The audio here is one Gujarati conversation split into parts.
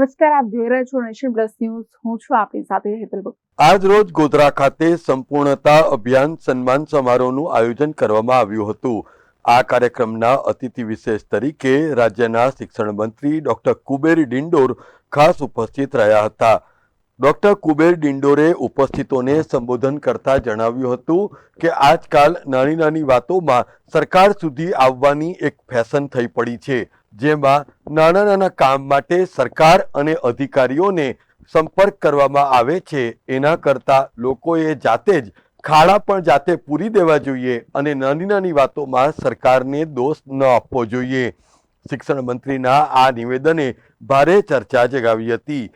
નમસ્કાર, આપ જોઈ રહ્યા છો નેશન પ્લસ ન્યૂઝ. હું છું આપની સાથે હેતલ આજ રોજ ગોધરા ખાતે સંપૂર્ણતા અભિયાન સન્માન સમારોહનું આયોજન કરવામાં આવ્યું હતું. આ કાર્યક્રમના અતિથિ વિશેષ તરીકે રાજ્યના શિક્ષણ મંત્રી ડોક્ટર કુબેર ડિંડોર ખાસ ઉપસ્થિત રહ્યા હતા. ડોક્ટર કુબેર ડિંડોરે ઉપસ્થિતોને સંબોધન કરતા જણાવ્યું હતું કે આજકાલ નાની નાની વાતોમાં સરકાર સુધી આવવાની એક ફેશન થઈ પડી છે. જેમાં નાના નાના કામ માટે સરકાર અને અધિકારીઓને સંપર્ક કરવામાં આવે છે. એના કરતાં લોકોએ જાતે જ ખાડા પણ જાતે પૂરી દેવા જોઈએ અને નાની નાની વાતોમાં સરકારને દોષ ન આપવો જોઈએ. શિક્ષણ મંત્રીના આ નિવેદને ભારે ચર્ચા જગાવી હતી.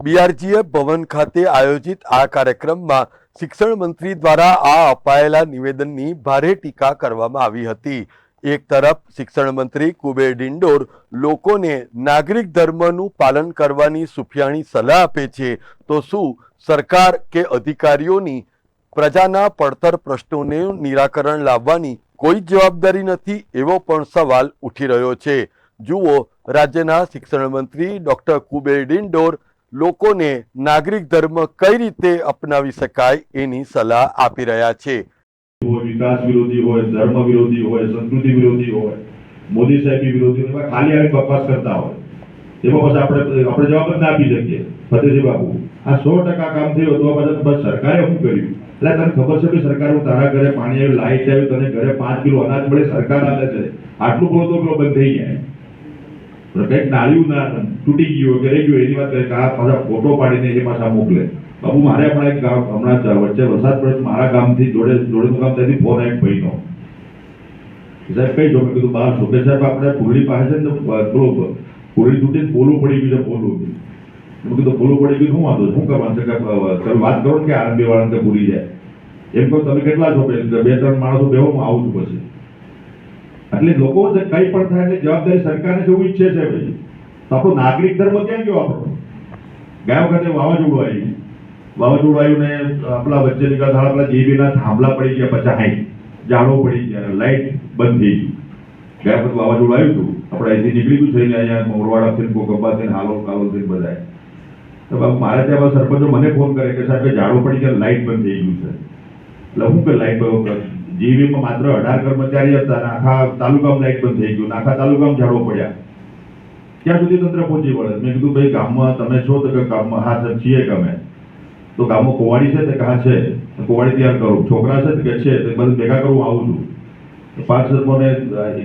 બીઆરજીએફ ભવન ખાતે આયોજિત આ કાર્યક્રમમાં શિક્ષણ મંત્રી દ્વારા આ અપાયેલા નિવેદનની ભારે ટીકા કરવામાં આવી હતી. એક તરફ શિક્ષણ મંત્રી કુબેર ડિંડોર લોકોને નાગરિક ધર્મનું પાલન કરવાની સુફિયાણી સલાહ આપે છે, તો શું સરકાર કે અધિકારીઓની પ્રજાના પડતર પ્રશ્નોનું નિરાકરણ લાવવાની કોઈ જવાબદારી નથી, એવો પણ સવાલ ઉઠી રહ્યો છે. જુઓ, રાજ્યના શિક્ષણ મંત્રી ડોક્ટર કુબેર ડિંડોર લોકોને નાગરિક ધર્મ કઈ રીતે અપનાવી શકાય એની સલાહ આપી રહ્યા છે. હોય, વિકાસ વિરોધી હોય, ધર્મ વિરોધી હોય, સંસ્કૃતિ વિરોધી હોય, મોદી સાહેબી વિરોધી હોય ખાલી આવી બકવાસ કરતા હોય. એમાં પછી આપણે આપણે જવાબ જ ના આપી શકીએ. ફતેજી બાબુ આ સો ટકા કામ થયું તો બધા બસ સરકારે શું કર્યું? એટલે તને ખબર છે કે સરકાર તારા ઘરે પાણી આવ્યું, લાઈટ આવ્યું તને ઘરે પાંચ કિલો અનાજ મળે, સરકાર આપે છે. આટલું બોલો તો પેલો બંધ થઈ જાય. કંઈક નાળિયું ના તૂટી ગયું કે રહી ગયું એની વાત કરે આ પાછા ફોટો પાડીને એ પાછા મોકલે. બાબુ મારે હમણાં એક ગામ, હમણાં વચ્ચે વરસાદ પડે મારા ગામથી જોડે જોડેનું ગામ ત્યાંથી ફોન આવ્યો ભાઈનો. સાહેબ, કઈ જો કીધું બહાર છો સાહેબ, આપણે પુરડી પાસે છે ને પેલો પુરડી તૂટી પોલું પડી ગયું છે પોલું મેં કીધું પોલું પડી ગયું, શું વાંધો શું કરવાનું છે? કે તમે વાત કરો ને કે આરબી વાળાને કે પૂરી જાય. એમ કહો, તમે કેટલા છો બે, ત્રણ માણસો બેહો, હું આવું છું પછી. એટલે લોકો જે કંઈ પણ થાય એટલે જવાબદારી સરકારને જેવું ઈચ્છે છે, ભાઈ. તો આપણો નાગરિક ધર્મ ક્યાં ગયો આપણો? ગયા વખતે વાવાઝોડું આવ્યું વાવાઝોડું આવ્યું ને આપણા વચ્ચે નીકળતા આપણા જીબીના થાંભલા પડી ગયા પચાસ હાઈ ઝાડો પડી ગયા લાઇટ બંધ થઈ ગઈ. ગયા વખત વાવાઝોડું આવ્યું હતું. આપણે અહીંથી નીકળી ગયું થઈને અહીંયા મોરવાડાથી થઈને હાલો કાલો થઈને બધાય તો બાબુ મારે ત્યાં બધા સરપંચો મને ફોન કરે કે સાહેબ ઝાડો પડી ગયા લાઇટ બંધ થઈ ગયું છે. એટલે હું કે લાઈટ જીવીમાં માત્ર અઢાર કર્મચારી હતા આખા તાલુકામાં લાઇટ બંધ થઈ ગયું આખા તાલુકામાં ઝાડો પડ્યા. ક્યાં સુધી તંત્ર પહોંચી વળે મેં કીધું, ભાઈ, ગામમાં તમે છો તો કે ગામમાં? હા છીએ અમે? તો ગામમાં કોવાડી છે તે કહા છે કોવાડી તૈયાર કરું. છોકરા છે કે છે, તે બધું ભેગા કરું, આવું છું. પાંચ સરપોને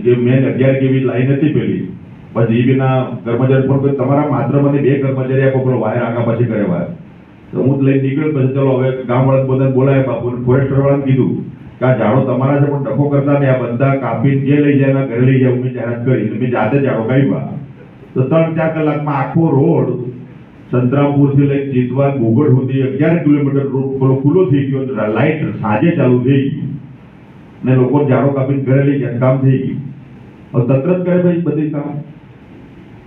જે મેન અગિયાર કેવી લાઈન હતી પેલી પછી જીબીના કર્મચારી પણ તમારા માત્ર મને બે કર્મચારી આપો પેલો વાયર આગા પછી કરે વાયર તો હું લઈને નીકળ્યો, પછી ચલો હવે ગામવાળા બધાને બોલાય બાપુ ફોરેસ્ટર વાળાને કીધું કે આ ઝાડો તમારા છે, પણ ડખો કરતા નહીં, આ બધા કાપીને જે લઈ જાય એના ઘરે લઈ જાય મેં જાહેરાત કરી મેં જાતે ઝાડો કાપ્યા તો ત્રણ ચાર કલાકમાં આખો રોડ સંતરામપુરથી લઈ ચિતવા ગોગડ સુધી અગિયાર કિલોમીટર રોડ થોડો ખુલ્લો થઈ ગયો લાઇટ સાંજે ચાલુ થઈ ગઈ. ને લોકો ઝાડો કાપીને ઘરે લઈ ગયા, કામ થઈ ગયું. હવે તંત્ર જ કરે ભાઈ બધી કામ.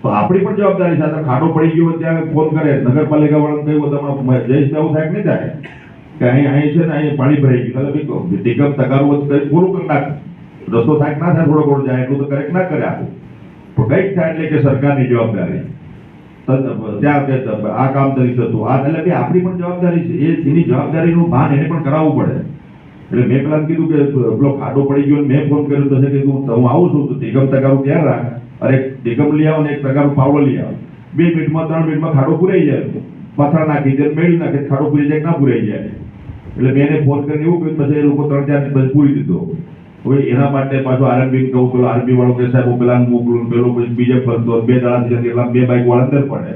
તો આપણી પણ જવાબદારી સાથે ખાડો પડી ગયો ત્યાં ફોન કરે. નગરપાલિકા વાળાને કહ્યું તમે જઈશ તો એવું થાય નહીં થાય. કે અહીં અહીં છે ને, અહીં પાણી ભરાઈ ગયું. એટલે ભાઈ ટીકમ તગારું તો કંઈ પૂરું કરી નાખ. રસ્તો થાય ના થાય, થોડો ઘણો જાય એટલું તો કરેક્ટ ના કરે આપું પણ કંઈક થાય એટલે કે સરકારની જવાબદારી. ત્યાં આ કામ નથી થતું આ એટલે કે આપણી પણ જવાબદારી છે એની જવાબદારીનું ભાન એને પણ કરાવવું પડે. એટલે મેં પેલા કીધું કે પેલો ખાડો પડી ગયો મેં ફોન કર્યો તો હું આવું છું, તો તગારું ત્યાં રાખ. અરે ટીકમ લઈ આવો એક તગારું પાવડો લઈ આવો. બે મિનિટમાં, ત્રણ મિનિટમાં ખાડો પુરાઈ જાય. પથ્થર નાખી દે મેળવી નાખે, ખાડો પૂરી જાય ના પૂરાઈ જાય. એટલે મેં એને ફોન કરીને એવું કહ્યું પછી એ લોકો ત્રણ ચાર દિવસ પૂરી દીધો. હવે એના માટે પાછો આરએમબી કહું, પેલો આરબી વાળો કે સાહેબ પેલા મોકલું પેલો પછી બીજે ફરતો બે દાડાથી થઈ એટલા બે બાઈક વાળા પડે.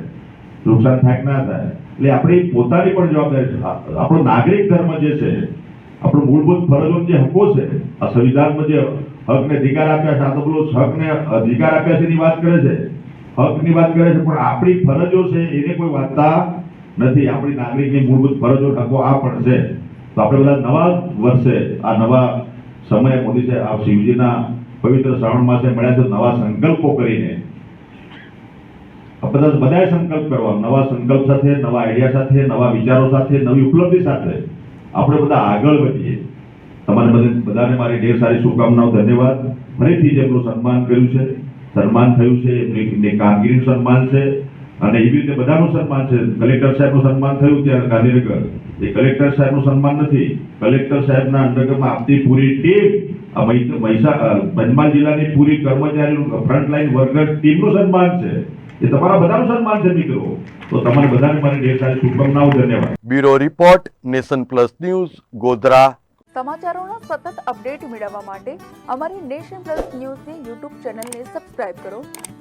નુકસાન થાય ના થાય? એટલે આપણી પોતાની પણ જવાબદારી આપણો નાગરિક ધર્મ જે છે, આપણો મૂળભૂત ફરજો જે હકો છે, આ સંવિધાનમાં જે હકને અધિકાર આપ્યા છે, આ તો પેલો હકને અધિકાર આપ્યા છે એની વાત કરે છે. હકની વાત કરે છે, પણ આપણી ફરજો છે એને કોઈ વાંચતા નથી. આપણી નાગરિકની મૂળભૂત ફરજો હકો આ પણ છે. તો આપણે બધા નવા વર્ષે, આ નવા સમયે મોદી સાહેબ આ શિવજીના પવિત્ર શ્રાવણ માસે મળ્યા છે. નવા સંકલ્પો કરીને. બધા બધાએ સંકલ્પ કરવા. નવા સંકલ્પ સાથે, નવા આઈડિયા સાથે, નવા વિચારો સાથે, નવી ઉપલબ્ધિ સાથે આપણે બધા આગળ વધીએ. તમારે બધે, બધાને મારી ઢેર સારી શુભકામનાઓ. ધન્યવાદ. ફરીથી જેમનું સન્માન કર્યું છે, સન્માન થયું છે એમની કામગીરીનું સન્માન છે. અને એવી રીતે બધાનું સન્માન છે. કલેક્ટર સાહેબનું સન્માન થયું ત્યારે ગાંધીનગર. એ કલેક્ટર સાહેબનું સન્માન નથી. કલેક્ટર સાહેબના અંડરમાં આપતી પૂરી ટીમ આ મહી- પંચમહાલ જિલ્લાની પૂરી કર્મચારીનું ફ્રન્ટલાઈન વર્કર ટીમનું સન્માન છે. એ તમારા બધાનું સન્માન છે મિત્રો. તો તમારે બધાને મારી ઢેર સારી શુભકામનાઓ ધન્યવાદ. Bureau report nation plus news Godhra. સમાચારોનો સતત અપડેટ મેળવવા માટે અમારી નેશન પ્લસ ન્યૂઝની યુટ્યુબ ચેનલને સબસ્ક્રાઇબ કરો.